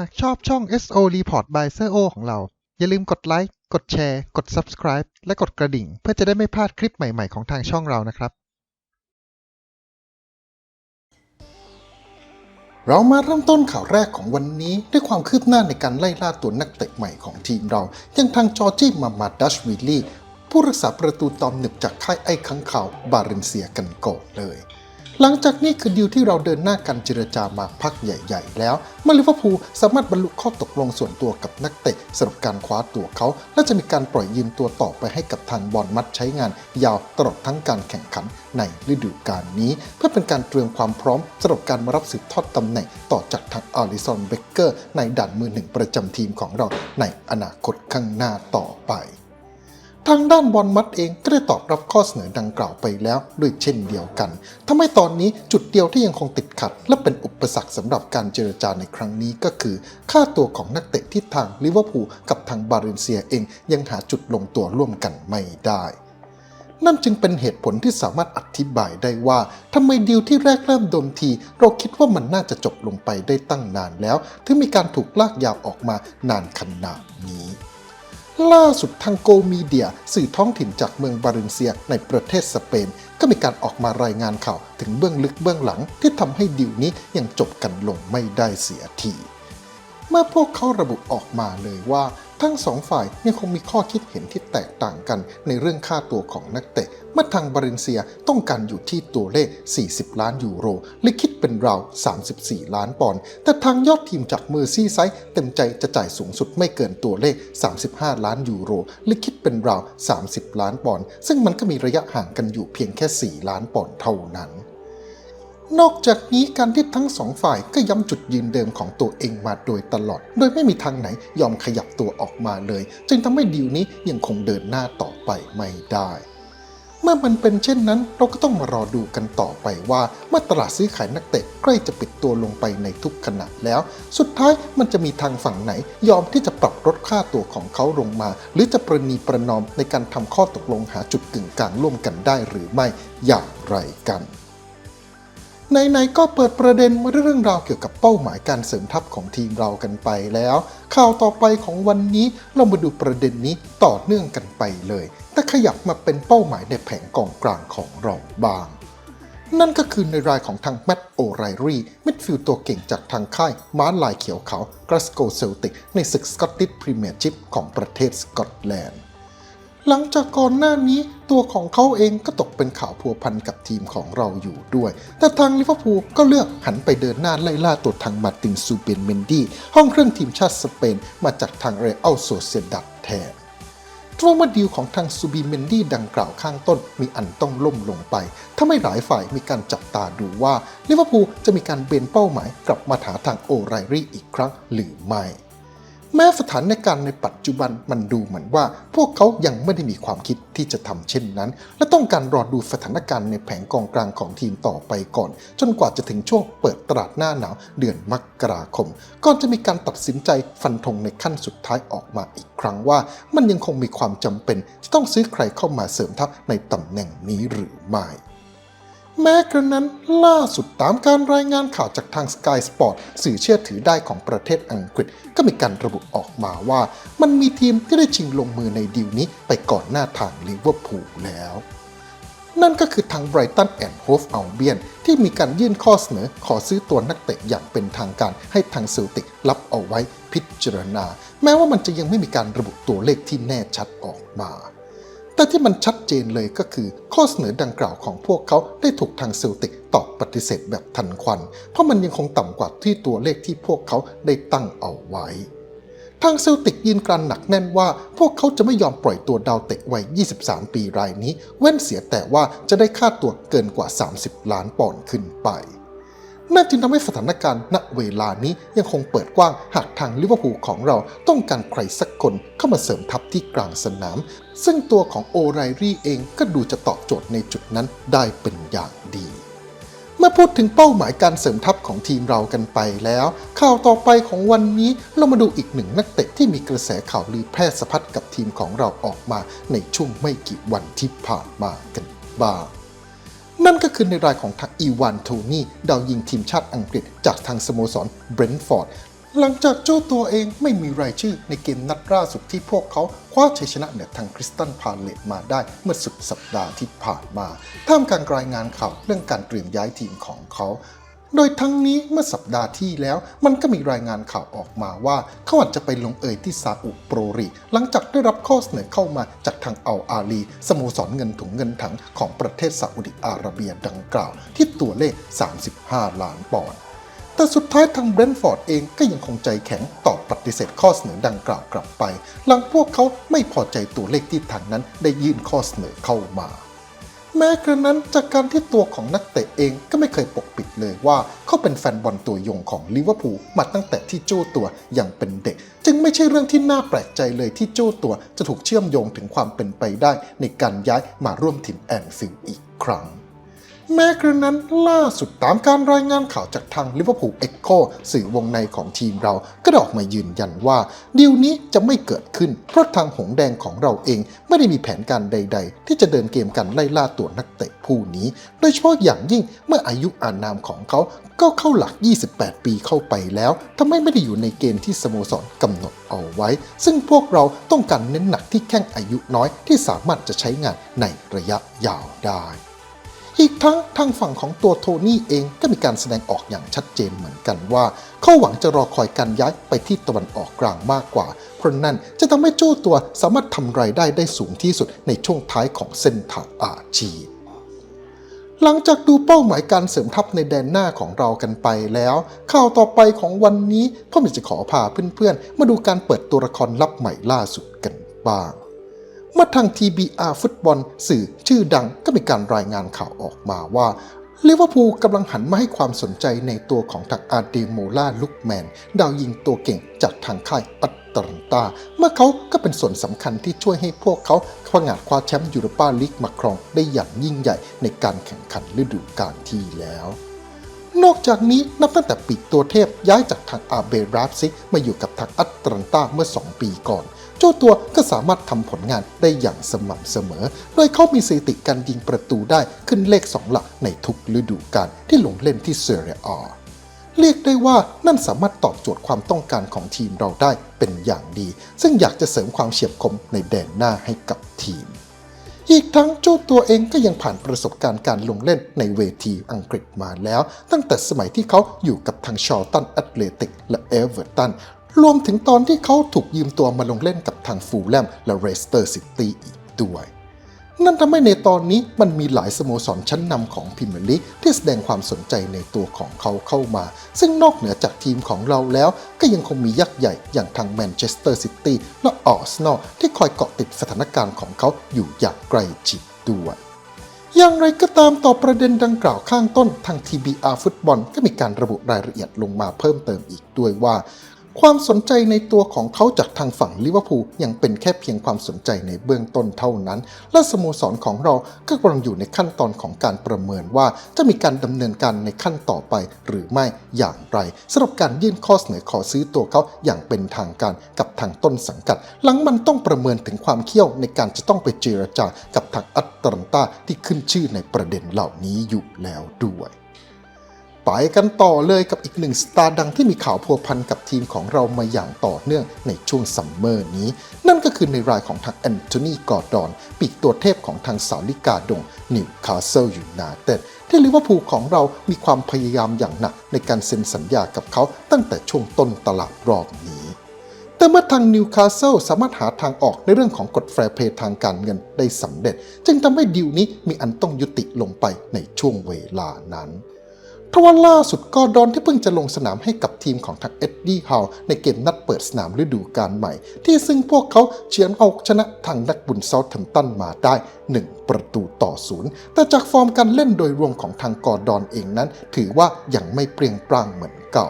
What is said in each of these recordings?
หากชอบช่อง SO Report by s โ o ของเรา อย่าลืมกดไลค์ กดแชร์ กด Subscribe และกดกระดิ่ง เพื่อจะได้ไม่พลาดคลิปใหม่ ๆ ของทางช่องเรานะครับ เรามาเริ่มต้นข่าวแรกของวันนี้ ด้วยความคืบหน้าในการไล่ล่าตัวนักเตะใหม่ของทีมเรา อย่างทางจอร์จี้มามาดัชวิลลี่ ผู้รักษาประตูตอมหนึบจากค่ายไอ้ขังข่าวบาเรนเซียกันก่อนเลย หลังจากนี้คือดีลที่เราเดินหน้ากันเจรจามาพักใหญ่ ๆ แล้วมาลิเวอร์พูลสามารถบรรลุข้อตกลงส่วนตัวกับนักเตะสำหรับการคว้าตัวเขา และจะมีการปล่อยยืมตัวต่อไปให้กับทางบอลมัดใช้งาน ยาวตลอดทั้งการแข่งขันในฤดูกาลนี้ เพื่อเป็นการเตรียมความพร้อมสำหรับการมารับสืบทอดตำแหน่งต่อจากทางอาริซอนเบเกอร์ในด่านมือหนึ่งประจำทีมของเราในอนาคตข้างหน้าต่อไป ทางด้านบอลมัดเองก็ได้ตอบรับข้อเสนอดังกล่าวไปแล้วด้วยเช่นเดียวกันทำให้ตอนนี้จุดเดียวที่ยังคงติดขัด และเป็นอุปสรรคสำหรับการเจรจาในครั้งนี้ก็คือ ค่าตัวของนักเตะที่ทางลิเวอร์พูลกับทางบาเรนเซียเองยังหาจุดลงตัวร่วมกันไม่ได้นั่นจึงเป็นเหตุผลที่สามารถอธิบายได้ว่าทำไมดีลที่แรกเริ่มเดิมที เราคิดว่ามันน่าจะจบลงไปได้ตั้งนานแล้ว ถึงมีการถูกลากยาวออกมานานขนาดนี้ ล่าสุดทางโกมีเดีย สื่อท้องถิ่นจากเมืองบาเรนเซียในประเทศสเปน ก็มีการออกมารายงานข่าวถึงเบื้องลึกเบื้องหลังที่ทำให้ดิวนี้ยังจบกันลงไม่ได้เสียทีเมื่อพวกเขาระบุออกมาเลยว่า ทั้งสองฝ่ายยังคงมีข้อคิดเห็นที่แตกต่างกันในเรื่องค่าตัวของนักเตะ เมื่อทางบาเรนเซียต้องการอยู่ที่ตัวเลข 40 ล้านยูโรหรือคิดเป็นราว 34 ล้านปอนด์ แต่ทางยอดทีมจากเมอร์ซี่ไซด์เต็มใจจะจ่ายสูงสุดไม่เกินตัวเลข 35 ล้านยูโรหรือคิดเป็นราว 30 ล้านปอนด์ ซึ่งมันก็มีระยะห่างกันอยู่เพียงแค่ 4 ล้านปอนด์เท่านั้น นอกจากนี้การที่ทั้งสองฝ่ายก็ย้ำจุดยืนเดิมของตัวเองมาโดยตลอด โดยไม่มีทางไหนยอมขยับตัวออกมาเลย จึงทำให้ดีลนี้ยังคงเดินหน้าต่อไปไม่ได้ เมื่อมันเป็นเช่นนั้น เราก็ต้องมารอดูกันต่อไปว่าเมื่อตลาดซื้อขายนักเตะใกล้จะปิดตัวลงไปในทุกขณะแล้ว สุดท้ายมันจะมีทางฝั่งไหน ยอมที่จะปรับลดค่าตัวของเขาลงมา หรือจะประนีประนอมในการทำข้อตกลงหาจุดกึ่งกลางร่วมกันได้หรือไม่อย่างไรกัน ไหนๆก็เปิดประเด็นมาเรื่องราวเกี่ยวกับเป้าหมายการเสริมทัพของทีมเรากันไปแล้ว ข่าวต่อไปของวันนี้เรามาดูประเด็นนี้ต่อเนื่องกันไปเลย แต่ขยับมาเป็นเป้าหมายในแผงกองกลางของเราบ้าง นั่นก็คือในรายของทางแมตต์โอไรรีมิดฟิลด์ตัวเก่งจากทางค่ายม้าลายเขียวขาวกราสโกเซลติกในศึกสกอตติชพรีเมียร์ชิพของประเทศสกอตแลนด์ หลังจากก่อนหน้านี้ตัวของเขาเองก็ตกเป็นข่าวพัวพันกับทีมของเราอยู่ด้วย แต่ทางลิเวอร์พูลก็เลือกหันไปเดินหน้าไล่ล่าตัวทางมาตินซูเบนเมนดี้ห้องเครื่องทีมชาติสเปนมาจากทางเรอัลโซเซดัดแทนทรมาดีลของทางซูบีเมนดี้ดังกล่าวข้างต้นมีอันต้องล่มลงไปถ้าไม่หลายฝ่ายมีการจับตาดูว่าลิเวอร์พูลจะมีการเบนเป้าหมายกลับมาหาทางโอไรรี่อีกครั้งหรือไม่ แม้สถานการณ์ในปัจจุบันมันดูเหมือนว่า พวกเขายังไม่ได้มีความคิดที่จะทำเช่นนั้น และต้องการรอดูสถานการณ์ในแผงกองกลางของทีมต่อไปก่อน จนกว่าจะถึงช่วงเปิดตลาดหน้าหนาวเดือนมกราคมก่อนจะมีการตัดสินใจฟันธงในขั้นสุดท้ายออกมาอีกครั้งว่า มันยังคงมีความจำเป็นจะต้องซื้อใครเข้ามาเสริมทัพในตำแหน่งนี้หรือไม่ แม้กระนั้นล่าสุดตามการรายงานข่าวจากทาง Sky Sport สื่อเชื่อถือได้ของประเทศอังกฤษ ก็มีการระบุออกมาว่า มันมีทีมที่ได้ชิงลงมือในดีลนี้ไปก่อนหน้าทางลิเวอร์พูลแล้ว นั่นก็คือทางไบรตันแอนด์โฮฟอัลเบียนที่มีการยื่นข้อเสนอขอซื้อตัวนักเตะอย่างเป็นทางการให้ทางเซลติกรับเอาไว้พิจารณา แม้ว่ามันจะยังไม่มีการระบุตัวเลขที่แน่ชัดออกมา แต่ที่มันชัดเจนเลยก็คือ ข้อเสนอดังกล่าวของพวกเขาได้ถูกทางเซลติกตอบปฏิเสธแบบทันควัน เพราะมันยังคงต่ำกว่าที่ตัวเลขที่พวกเขาได้ตั้งเอาไว้ ทางเซลติกยืนกรันหนักแน่นว่า พวกเขาจะไม่ยอมปล่อยตัวดาวเตะวัย 23 ปีรายนี้ เว้นเสียแต่ว่าจะได้ค่าตัวเกินกว่า 30 ล้านปอนด์ขึ้นไป นั่นจึงทำให้สถานการณ์ณเวลานี้ยังคงเปิดกว้างหากทางลิเวอร์พูลของเราต้องการใครสักคนเข้ามาเสริมทัพที่กลางสนาม ซึ่งตัวของโอไรรี่เองก็ดูจะตอบโจทย์ในจุดนั้นได้เป็นอย่างดีเมื่อพูดถึงเป้าหมายการเสริมทัพของทีมเรากันไปแล้ว ข่าวต่อไปของวันนี้เรามาดูอีกหนึ่งนักเตะที่มีกระแสข่าวลือแพร่สะพัดกับทีมของเราออกมาในช่วงไม่กี่วันที่ผ่านมากันบ้าง นั่นก็คือในรายของทางอีวานโทนี่ดาวยิงทีมชาติอังกฤษ จากทางสโมสรเบรนท์ฟอร์ดหลังจากเจ้าตัวเองไม่มีรายชื่อในเกมนัดล่าสุดที่พวกเขาคว้าชัยชนะเหนือทางคริสตันพาเลตมาได้เมื่อสุดสัปดาห์ที่ผ่านมา ท่ามกลางรายงานข่าวเรื่องการเตรียมย้ายทีมของเขา โดยทั้งนี้เมื่อสัปดาห์ที่แล้ว มันก็มีรายงานข่าวออกมาว่าเขาอาจจะไปลงเอยที่ซาอุโปรรี หลังจากได้รับข้อเสนอเข้ามาจากทางอัลอาลีสโมสรเงินถุงเงินถังของประเทศซาอุดิอาระเบียดังกล่าว ที่ตัวเลข 35 ล้านปอนด์แต่สุดท้ายทางเบรนฟอร์ดเองก็ยังคงใจแข็งตอบปฏิเสธข้อเสนอดังกล่าวกลับไป หลังพวกเขาไม่พอใจตัวเลขที่ทางนั้นได้ยื่นข้อเสนอเข้ามา แม้กระนั้นจากการที่ตัวของนักเตะเองก็ไม่เคยปกปิดเลยว่าเขาเป็นแฟนบอลตัวยงของลิเวอร์พูลมาตั้งแต่ที่โจ้ตัวยังเป็นเด็ก จึงไม่ใช่เรื่องที่น่าแปลกใจเลยที่โจ้ตัวจะถูกเชื่อมโยงถึงความเป็นไปได้ในการย้ายมาร่วมทีมแอนฟิลด์อีกครั้ง แม้กระนั้นล่าสุดตามการรายงานข่าวจากทางลิเวอร์พูลเอ็กโคสื่อวงในของทีมเราก็ดออกมายืนยันว่าดีลนี้จะไม่เกิดขึ้น เพราะทางหงแดงของเราเองไม่ได้มีแผนการใด ๆ ที่จะเดินเกมกันไล่ล่าตัวนักเตะผู้นี้ โดยเฉพาะอย่างยิ่งเมื่ออายุอานามของเขาก็เข้าหลัก 28 ปีเข้าไปแล้วทำให้ไม่ได้อยู่ในเกณฑ์ที่สโมสรกำหนดเอาไว้ ซึ่งพวกเราต้องการเน้นหนักที่แข้งอายุน้อยที่สามารถจะใช้งานในระยะยาวได้ อีกทั้งทางฝั่งของตัวโทนี่เองก็มีการแสดงออกอย่างชัดเจนเหมือนกันว่า เขาหวังจะรอคอยการย้ายไปที่ตะวันออกกลางมากกว่า เพราะนั่นจะทำให้โจ้ตัวสามารถทำรายได้ได้สูงที่สุดในช่วงท้ายของเส้นทางอาชีพหลังจากดูเป้าหมายการเสริมทัพในแดนหน้าของเรากันไปแล้ว ข่าวต่อไปของวันนี้พ่อมีจะขอพาเพื่อนๆ มาดูการเปิดตัวละครลับใหม่ล่าสุดกันบ้าง เมื่อทาง TBR ฟุตบอลสื่อชื่อดังก็มีการรายงานข่าวออกมาว่าลิเวอร์พูลกำลังหันมาให้ความสนใจในตัวของทางอาเดโมลาลุกแมน ดาวยิงตัวเก่งจากทางค่ายอัตแลนตา เมื่อเขาก็เป็นส่วนสำคัญที่ช่วยให้พวกเขาผงาดคว้าแชมป์ยูโรปาลีกมาครองได้อย่างยิ่งใหญ่ในการแข่งขันฤดูกาลที่แล้ว นอกจากนี้นับตั้งแต่ปีกตัวเทพย้ายจากทางอาเบราฟซิกมาอยู่กับทางอัตแลนตาเมื่อ 2 ปีก่อน เจ้าตัวก็สามารถทำผลงานได้อย่างสม่ำเสมอ โดยเขามีสถิติการยิงประตูได้ขึ้นเลข 2 หลักในทุกฤดูกาลที่ลงเล่นที่เซเรียอาเรียกได้ว่านั่นสามารถตอบโจทย์ความต้องการของทีมเราได้เป็นอย่างดี ซึ่งอยากจะเสริมความเฉียบคมในแดนหน้าให้กับทีม อีกทั้งเจ้าตัวเองก็ยังผ่านประสบการณ์การลงเล่นในเวทีอังกฤษมาแล้ว ตั้งแต่สมัยที่เขาอยู่กับทางชอตันแอตเลติกและเอเวอร์ตัน รวมถึงตอนที่เขาถูกยืมตัวมาลงเล่นกับทางฟูลแลมและเรสเตอร์ซิตี้อีกด้วย นั่นทำให้ในตอนนี้มันมีหลายสโมสรชั้นนำของพรีเมียร์ลีกที่แสดงความสนใจในตัวของเขาเข้ามา ซึ่งนอกเหนือจากทีมของเราแล้ว ก็ยังคงมียักษ์ใหญ่อย่างทางแมนเชสเตอร์ซิตี้และออสนอลที่คอยเกาะติดสถานการณ์ของเขาอยู่อย่างใกล้ชิดด้วยอย่างไรก็ตามต่อประเด็นดังกล่าวข้างต้นทาง TBR ฟุตบอลก็มีการระบุรายละเอียดลงมาเพิ่มเติมอีกด้วยว่า ความสนใจในตัวของเขาจากทางฝั่งลิเวอร์พูลยังเป็นแค่เพียงความสนใจในเบื้องต้นเท่านั้น และสโมสรของเราก็กำลังอยู่ในขั้นตอนของการประเมินว่าจะมีการดำเนินการในขั้นต่อไปหรือไม่อย่างไรสำหรับการยื่นข้อเสนอขอซื้อตัวเขาอย่างเป็นทางการกับทางต้นสังกัด หลังมันต้องประเมินถึงความเขี้ยวในการจะต้องไปเจรจากับทางอัตแลนตาที่ขึ้นชื่อในประเด็นเหล่านี้อยู่แล้วด้วย ไปกันต่อเลยกับอีกหนึ่งสตาร์ดังที่มีข่าวพัวพันกับทีมของเรามาอย่างต่อเนื่องในช่วงซัมเมอร์นี้ นั่นก็คือในรายของทางแอนโทนีกอร์ดอน ปีกตัวเทพของทางสาลิกาดงนิวคาสเซิลยูไนเต็ดที่ลิเวอร์พูลของเรามีความพยายามอย่างหนักในการเซ็นสัญญากับเขาตั้งแต่ช่วงต้นตลาดรอบนี้แต่เมื่อทางนิวคาสเซิลสามารถหาทางออกในเรื่องของกฎแฟร์เพย์ทางการเงินได้สำเร็จ จึงทำให้ดีลนี้มีอันต้องยุติลงไปในช่วงเวลานั้น เพราะว่าล่าสุดกอร์ดอนที่เพิ่งจะลงสนามให้กับทีมของทางเอ็ดดี้ฮาวในเกมนัดเปิดสนามฤดูกาลใหม่ ที่ซึ่งพวกเขาเฉือนเอาชนะทางนักบุญเซาท์แฮมตันมาได้ 1 ประตูต่อศูนย์แต่จากฟอร์มการเล่นโดยรวมของทางกอร์ดอนเองนั้น ถือว่ายังไม่เปรียงปรางเหมือนเก่า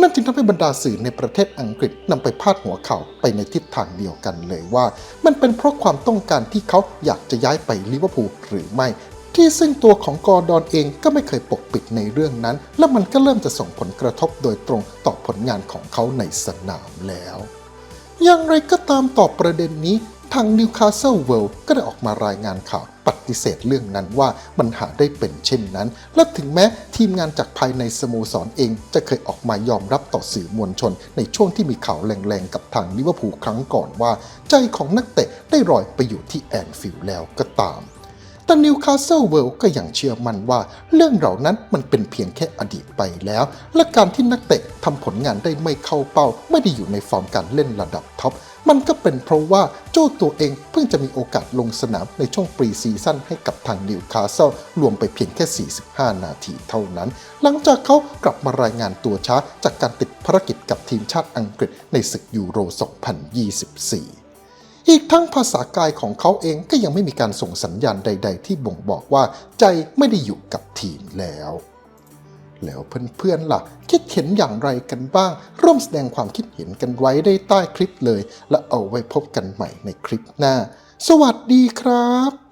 นั่นจึงทำให้บรรดาสื่อในประเทศอังกฤษนำไปพาดหัวข่าวไปในทิศทางเดียวกันเลยว่า มันเป็นเพราะความต้องการที่เขาอยากจะย้ายไปลิเวอร์พูลหรือไม่ ที่ซึ่งตัวของกอร์ดอนเองก็ไม่เคยปกปิดในเรื่องนั้น และมันก็เริ่มจะส่งผลกระทบโดยตรงต่อผลงานของเขาในสนามแล้ว อย่างไรก็ตามต่อประเด็นนี้ ทางนิวคาสเซิลเวิลด์ก็ได้ออกมารายงานข่าวปฏิเสธเรื่องนั้นว่ามันหาได้เป็นเช่นนั้น และถึงแม้ทีมงานจากภายในสโมสรเองจะเคยออกมายอมรับต่อสื่อมวลชน ในช่วงที่มีข่าวแรงๆกับทางลิเวอร์พูลครั้งก่อนว่า ใจของนักเตะได้ลอยไปอยู่ที่แอนฟิลด์แล้วก็ตาม แต่นิวคาสเซิลเวิลด์ก็ยังเชื่อมั่นว่าเรื่องเหล่านั้นมันเป็นเพียงแค่อดีตไปแล้ว และการที่นักเตะทำผลงานได้ไม่เข้าเป้า ไม่ได้อยู่ในฟอร์มการเล่นระดับท็อปมันก็เป็นเพราะว่าโจ้ตัวเองเพิ่งจะมีโอกาสลงสนามในช่วงปรีซีซั่นให้กับทางนิวคาสเซิลรวมไปเพียงแค่ 45 นาทีเท่านั้น หลังจากเขากลับมารายงานตัวช้าจากการติดภารกิจกับทีมชาติอังกฤษในศึกยูโร 2024 อีกทั้งภาษากายของเขาเองก็ยังไม่มีการส่งสัญญาณใด ๆ ที่บ่งบอกว่าใจไม่ได้อยู่กับทีมแล้ว แล้วเพื่อนๆล่ะ คิดเห็นอย่างไรกันบ้าง ร่วมแสดงความคิดเห็นกันไว้ได้ใต้คลิปเลย และเอาไว้พบกันใหม่ในคลิปหน้า สวัสดีครับ